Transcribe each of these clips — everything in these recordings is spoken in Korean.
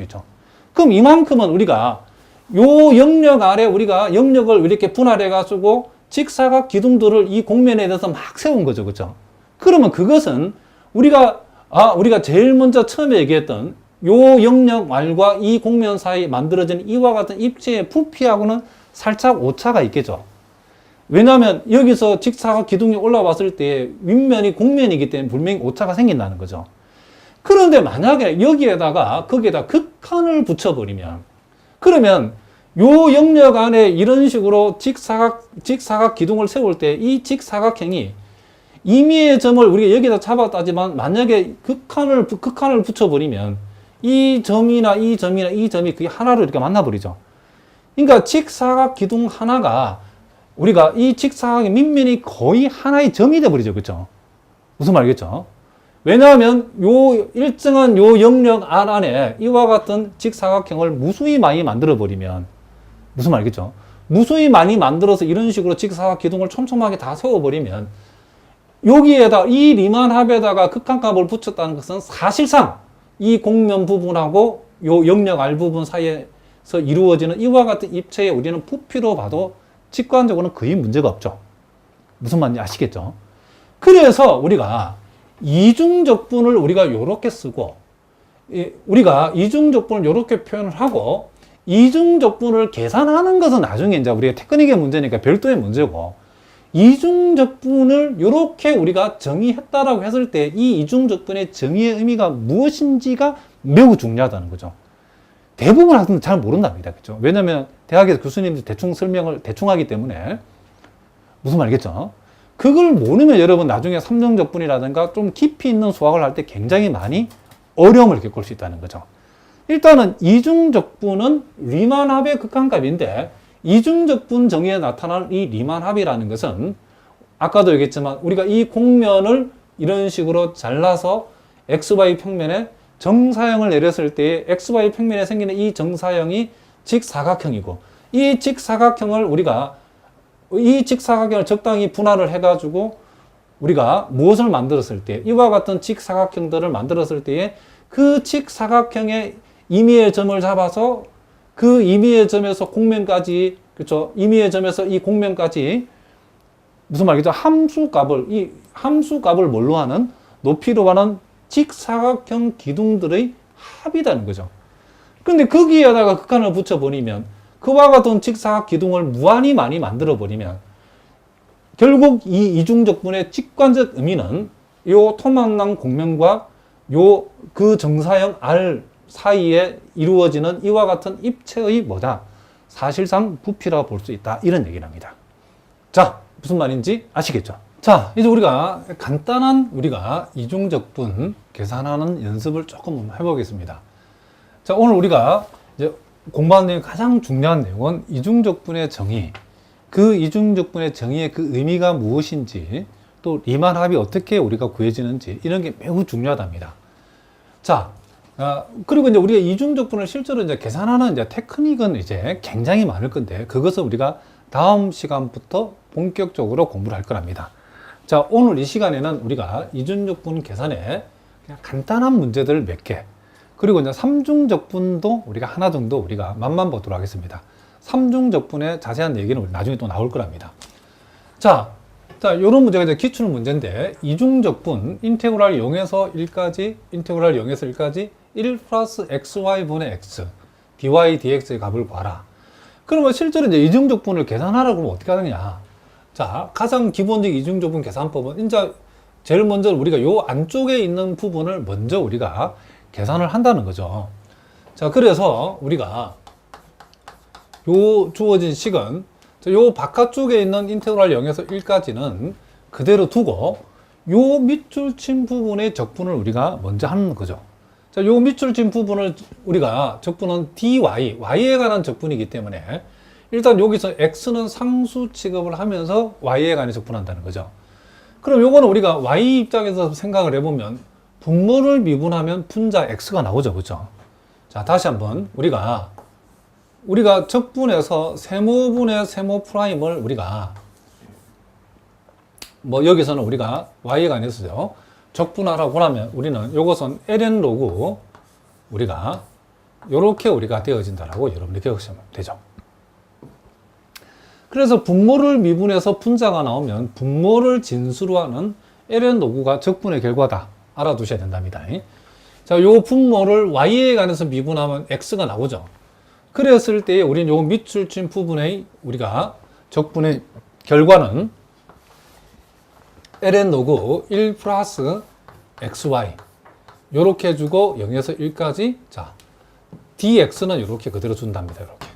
수 있죠. 그럼 이만큼은 우리가 요 영역 아래 우리가 영역을 이렇게 분할해 가지고 직사각 기둥들을 이 공면에 대해서 막 세운 거죠. 그죠? 그러면 그것은 우리가, 아, 우리가 제일 먼저 처음에 얘기했던 요 영역 말과 이 공면 사이 만들어진 이와 같은 입체의 부피하고는 살짝 오차가 있겠죠. 왜냐하면 여기서 직사각 기둥이 올라왔을 때 윗면이 공면이기 때문에 분명히 오차가 생긴다는 거죠. 그런데 만약에 여기에다가 거기에다 극한을 붙여버리면 그러면 요 영역 안에 이런 식으로 직사각 직사각 기둥을 세울 때 이 직사각형이 임의의 점을 우리가 여기다 잡았다지만 만약에 극한을 부- 극한을 붙여버리면 이 점이나 이 점이나 이 점이 그게 하나로 이렇게 만나버리죠. 그러니까 직사각 기둥 하나가 우리가 이 직사각의 밑면이 거의 하나의 점이 돼버리죠, 그렇죠? 무슨 말이겠죠? 왜냐하면 요 일정한 요 영역 안 안에 이와 같은 직사각형을 무수히 많이 만들어 버리면 무슨 말이겠죠? 무수히 많이 만들어서 이런 식으로 직사각 기둥을 촘촘하게 다 세워 버리면 여기에다 이 리만 합에다가 극한값을 붙였다는 것은 사실상 이 공면 부분하고 요 영역 알 부분 사이에서 이루어지는 이와 같은 입체에 우리는 부피로 봐도 직관적으로는 거의 문제가 없죠. 무슨 말인지 아시겠죠? 그래서 우리가 이중적분을 우리가 이렇게 쓰고 이- 우리가 이중적분을 이렇게 표현을 하고 이중적분을 계산하는 것은 나중에 이제 우리가 테크닉의 문제니까 별도의 문제고 이중적분을 이렇게 우리가 정의했다라고 했을 때 이 이중적분의 정의의 의미가 무엇인지가 매우 중요하다는 거죠. 대부분 학생들 잘 모른답니다. 그죠? 왜냐면 대학에서 교수님들이 대충 설명을 대충 하기 때문에 무슨 말이겠죠? 그걸 모르면 여러분 나중에 삼정 적분이라든가 좀 깊이 있는 수학을 할 때 굉장히 많이 어려움을 겪을 수 있다는 거죠. 일단은 이중 적분은 리만 합의 극한값인데 이중 적분 정의에 나타날 이 리만 합이라는 것은 아까도 얘기했지만 우리가 이 공면을 이런 식으로 잘라서 xy 평면에 정사형을 내렸을 때 xy 평면에 생기는 이 정사형이 직사각형이고 이 직사각형을 우리가 이 직사각형을 적당히 분할을 해가지고 우리가 무엇을 만들었을 때 이와 같은 직사각형들을 만들었을 때에 그 직사각형의 임의의 점을 잡아서 그 임의의 점에서 공면까지 그렇죠 임의의 점에서 이 공면까지 무슨 말이죠? 함수값을 이 함수값을 뭘로 하는? 높이로 하는 직사각형 기둥들의 합이라는 거죠. 근데 거기에다가 극한을 붙여버리면 그와 같은 직사각 기둥을 무한히 많이 만들어 버리면 결국 이 이중적분의 직관적 의미는 요 토막난 공면과 요 그 정사형 R 사이에 이루어지는 이와 같은 입체의 뭐다? 사실상 부피라고 볼수 있다. 이런 얘기를 합니다. 자, 무슨 말인지 아시겠죠? 자, 이제 우리가 간단한 우리가 이중적분 계산하는 연습을 조금 해보겠습니다. 자, 오늘 우리가 이제 공부하는 가장 중요한 내용은 이중적분의 정의, 그 이중적분의 정의의 그 의미가 무엇인지, 또 리만 합이 어떻게 우리가 구해지는지 이런 게 매우 중요하답니다. 자, 아, 그리고 이제 우리가 이중적분을 실제로 이제 계산하는 이제 테크닉은 이제 굉장히 많을 건데 그것을 우리가 다음 시간부터 본격적으로 공부를 할 거랍니다. 자, 오늘 이 시간에는 우리가 이중적분 계산에 그냥 간단한 문제들 몇 개, 그리고 이제 삼중 적분도 우리가 하나 정도 우리가 맛만 보도록 하겠습니다. 삼중 적분의 자세한 얘기는 나중에 또 나올 거랍니다. 자, 자, 요런 문제가 이제 기출 문제인데, 이중 적분, 인테그랄 0에서 1까지, 인테그랄 0에서 1까지 1 플러스 xy분의 x, dy, dx의 값을 구하라. 그러면 실제로 이제 이중 적분을 계산하라고 하면 어떻게 하느냐. 자, 가장 기본적 이중 적분 계산법은, 이제 제일 먼저 우리가 요 안쪽에 있는 부분을 먼저 우리가 계산을 한다는 거죠. 자, 그래서 우리가 요 주어진 식은 자, 요 바깥쪽에 있는 인테그랄 0에서 1까지는 그대로 두고 요 밑줄 친 부분의 적분을 우리가 먼저 하는 거죠. 자, 요 밑줄 친 부분을 우리가 적분은 dy, y에 관한 적분이기 때문에 일단 여기서 x는 상수 취급을 하면서 y에 관해 적분한다는 거죠. 그럼 요거는 우리가 y 입장에서 생각을 해보면 분모를 미분하면 분자 x가 나오죠. 그죠? 자, 다시 한번 우리가 우리가 적분에서 세모분의 세모 프라임을 우리가 뭐 여기서는 우리가 y에 관해서요 적분하라고 하면 우리는 요것은 ln 로그 우리가 이렇게 우리가 되어진다라고 여러분들 기억하시면 되죠. 그래서 분모를 미분해서 분자가 나오면 분모를 진수로 하는 ln 노구가 적분의 결과다. 알아두셔야 된답니다. 자, 요 분모를 y에 관해서 미분하면 x가 나오죠. 그랬을 때 우리는 요 밑줄 친 부분의 우리가 적분의 결과는 ln 노구 1 플러스 xy 요렇게 해주고 0에서 1까지 자 dx는 이렇게 그대로 준답니다. 이렇게.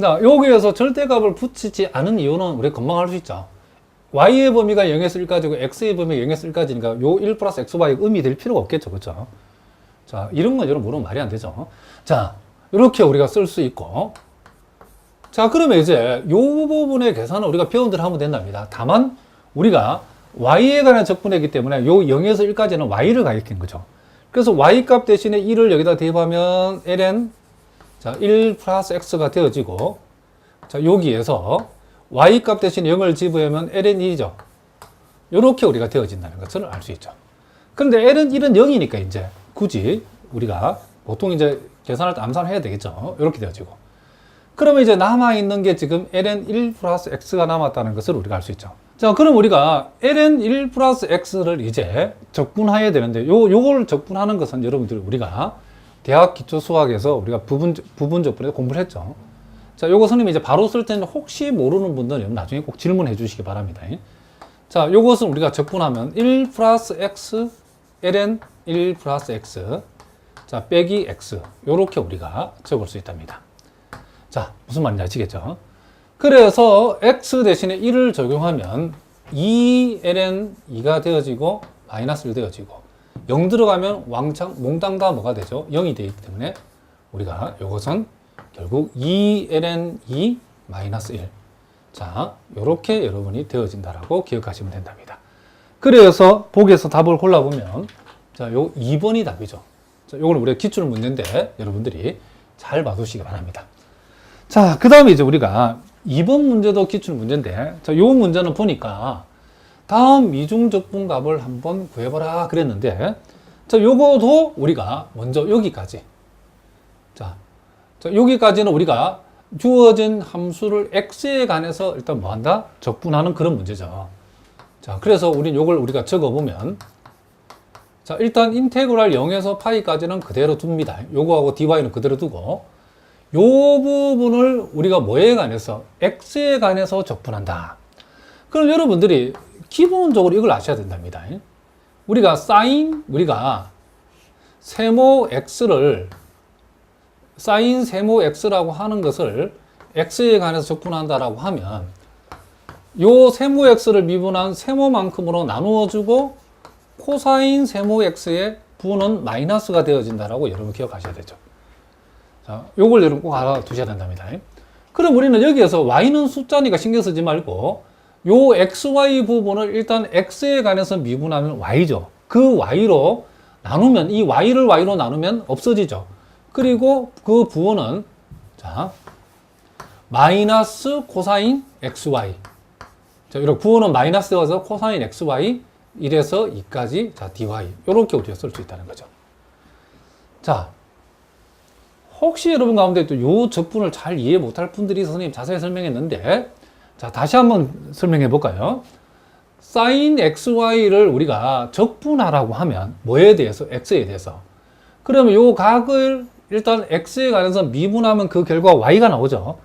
자, 여기에서 절대값을 붙이지 않은 이유는 우리 금방 알수 있죠. Y의 범위가 0에서 1까지고 x의 범위가 0에서 1까지니까 요 1 플러스 xy가 의미 될 필요가 없겠죠. 그렇죠? 자, 이런 건 여러분 물으면 말이 안 되죠. 자, 이렇게 우리가 쓸 수 있고 자, 그러면 이제 요 부분의 계산은 우리가 배운 대로 하면 된답니다. 다만 우리가 y에 관한 적분이기 때문에 요 0에서 1까지는 y를 가리키는 거죠. 그래서 y 값 대신에 1을 여기다 대입하면 ln 자, 1 플러스 x가 되어지고 자, 여기에서 y 값 대신에 0을 집으면 ln 1이죠. 이렇게 우리가 되어진다는 것을 알 수 있죠. 그런데 ln 1은 0이니까 이제 굳이 우리가 보통 이제 계산할 때 암산을 해야 되겠죠. 이렇게 되어지고. 그러면 이제 남아있는 게 지금 ln 1 플러스 x가 남았다는 것을 우리가 알 수 있죠. 자, 그럼 우리가 ln 1 플러스 x를 이제 적분해야 되는데, 요, 요걸 적분하는 것은 여러분들 우리가 대학 기초 수학에서 우리가 부분, 부분 적분에서 공부를 했죠. 자, 요거 선생님이 이제 바로 쓸 때는 혹시 모르는 분들은 나중에 꼭 질문해 주시기 바랍니다. 자, 요것은 우리가 적분하면 1 플러스 x, ln 1 플러스 x, 자, 빼기 x. 요렇게 우리가 적을 수 있답니다. 자, 무슨 말인지 아시겠죠? 그래서 x 대신에 1을 적용하면 2ln 2가 되어지고 마이너스 1 되어지고 0 들어가면 왕창 몽땅 다 뭐가 되죠? 0이 되기 때문에 우리가 이것은 결국 2ln 2 마이너스 1. 자, 이렇게 여러분이 되어진다라고 기억하시면 된답니다. 그래서 보기에서 답을 골라보면 자, 요 2번이 답이죠. 자, 요거는 우리가 기출 문제인데 여러분들이 잘 봐두시기 바랍니다. 자, 그 다음에 이제 우리가 2번 문제도 기출 문제인데, 자, 요 문제는 보니까 다음 미중적분 값을 한번 구해보라 그랬는데, 자, 요거도 우리가 먼저 여기까지. 자, 자, 여기까지는 우리가 주어진 함수를 x에 관해서 일단 뭐 한다? 적분하는 그런 문제죠. 자, 그래서 우린 요걸 우리가 적어보면, 자, 일단 인테그랄 0에서 파이까지는 그대로 둡니다. 요거하고 dy는 그대로 두고, 요 부분을 우리가 뭐에 관해서 x에 관해서 적분한다. 그럼 여러분들이 기본적으로 이걸 아셔야 된답니다. 우리가 사인 우리가 세모 x를 사인 세모 x라고 하는 것을 x에 관해서 적분한다라고 하면 요 세모 x를 미분한 세모만큼으로 나누어 주고 코사인 세모 x의 부는 마이너스가 되어진다라고 여러분 기억하셔야 되죠. 자, 요걸 여러분 꼭 알아두셔야 된답니다. 그럼 우리는 여기에서 y는 숫자니까 신경 쓰지 말고 요 xy 부분을 일단 x에 관해서 미분하면 y죠. 그 y로 나누면 이 y를 y로 나누면 없어지죠. 그리고 그 부호는 자 마이너스 코사인 xy. 자, 이렇게 부호는 마이너스여서 코사인 xy 1에서 2까지 자 dy 이렇게 우리가 쓸 수 있다는 거죠. 자, 혹시 여러분 가운데 또 요 적분을 잘 이해 못할 분들이 선생님 자세히 설명했는데 자 다시 한번 설명해 볼까요? 사인 xy를 우리가 적분하라고 하면 뭐에 대해서 x에 대해서 그러면 요 각을 일단 x에 관해서 미분하면 그 결과 y가 나오죠.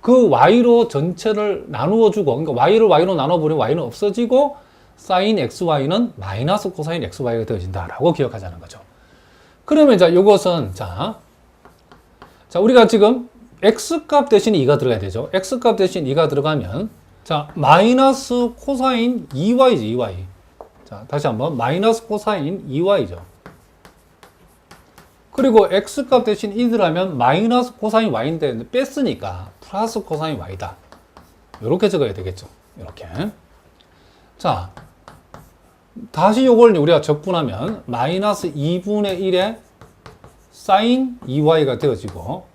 그 y로 전체를 나누어 주고 그러니까 y를 y로 나눠 버리면 y는 없어지고 사인 xy는 마이너스 코사인 xy가 되어진다라고 기억하자는 거죠. 그러면 자 이것은 자 자, 우리가 지금 x값 대신 2가 들어가야 되죠. x값 대신 2가 들어가면 자, 마이너스 코사인 2y지, 2y. 자, 다시 한번 마이너스 코사인 2y죠. 그리고 x값 대신 2 들어가면 마이너스 코사인 y인데 뺐으니까 플러스 코사인 y다. 이렇게 적어야 되겠죠. 이렇게. 자, 다시 요걸 우리가 적분하면 마이너스 2분의 1에 사인 2y가 되어지고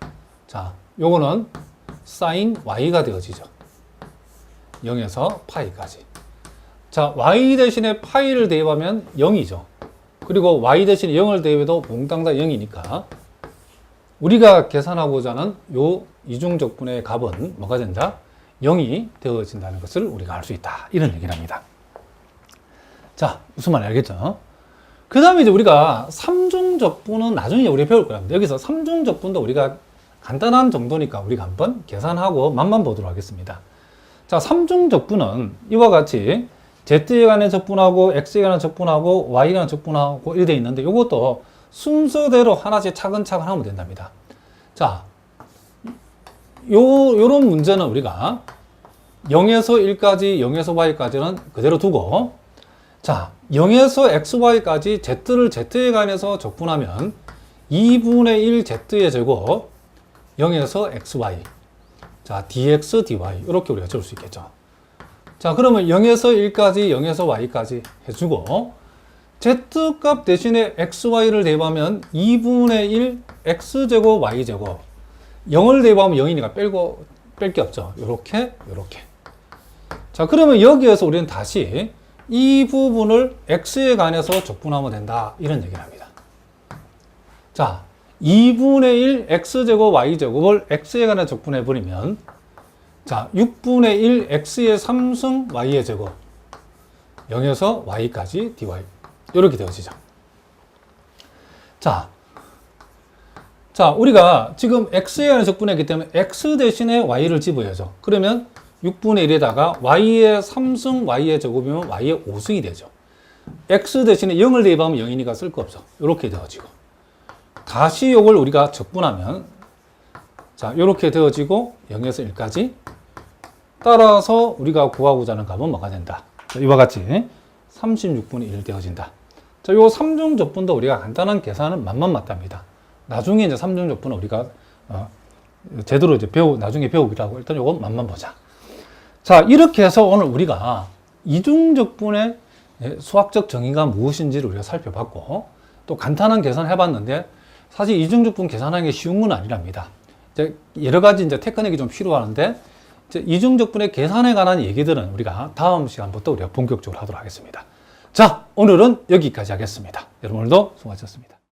자 요거는 사인 y가 되어지죠 0에서 파이까지 자 y 대신에 파이를 대입하면 0이죠 그리고 y 대신에 0을 대입해도 몽땅 다 0이니까 우리가 계산하고자 하는 요 이중적분의 값은 뭐가 된다? 0이 되어진다는 것을 우리가 알 수 있다. 이런 얘기를 합니다. 자, 무슨 말인지 알겠죠? 그 다음에 이제 우리가 삼중적분은 나중에 우리가 배울 거랍니다. 여기서 삼중적분도 우리가 간단한 정도니까 우리가 한번 계산하고 맛만 보도록 하겠습니다. 자, 삼중적분은 이와 같이 Z에 관한 적분하고 X에 관한 적분하고 Y에 관한 적분하고 이렇게 돼 있는데 이것도 순서대로 하나씩 차근차근 하면 된답니다. 자, 요, 요런 문제는 우리가 0에서 1까지, 0에서 Y까지는 그대로 두고, 자, 0에서 XY까지 Z를 Z에 관해서 적분하면 2분의 1 Z의 제곱, 0에서 XY. 자, dx, dy. 이렇게 우리가 적을 수 있겠죠. 자, 그러면 0에서 1까지, 0에서 y까지 해주고, z값 대신에 xy를 대입하면 2분의 1 x제곱 y제곱. 0을 대입하면 0이니까 빼고, 뺄 게 없죠. 요렇게, 요렇게. 자, 그러면 여기에서 우리는 다시 이 부분을 x에 관해서 적분하면 된다. 이런 얘기를 합니다. 자, 2분의 1 x제곱 y제곱을 x에 관해 적분해 버리면 자, 6분의 1 x의 3승 y의 제곱 0에서 y까지 dy 이렇게 되어지죠. 자, 자, 우리가 지금 x에 관해 적분했기 때문에 x 대신에 y를 집어야죠. 그러면 6분의 1에다가 y의 3승 y의 제곱이면 y의 5승이 되죠. x 대신에 0을 대입하면 0이니까 쓸 거 없죠. 이렇게 되어지고 다시 이걸 우리가 적분하면 자 이렇게 되어지고 0에서 1까지 따라서 우리가 구하고자 하는 값은 뭐가 된다? 자, 이와 같이 36분의 1 되어진다. 자, 요 3중 적분도 우리가 간단한 계산은 만만 맞답니다. 나중에 이제 3중 적분은 우리가 어, 제대로 이제 배우 나중에 배우기로 하고 일단 요건 맛만 보자. 자 이렇게 해서 오늘 우리가 이중 적분의 예, 수학적 정의가 무엇인지를 우리가 살펴봤고 또 간단한 계산을 해봤는데 사실 이중적분 계산하는 게 쉬운 건 아니랍니다. 이제 여러 가지 이제 테크닉이 좀 필요하는데 이중적분의 계산에 관한 얘기들은 우리가 다음 시간부터 우리가 본격적으로 하도록 하겠습니다. 자, 오늘은 여기까지 하겠습니다. 여러분 오늘도 수고하셨습니다.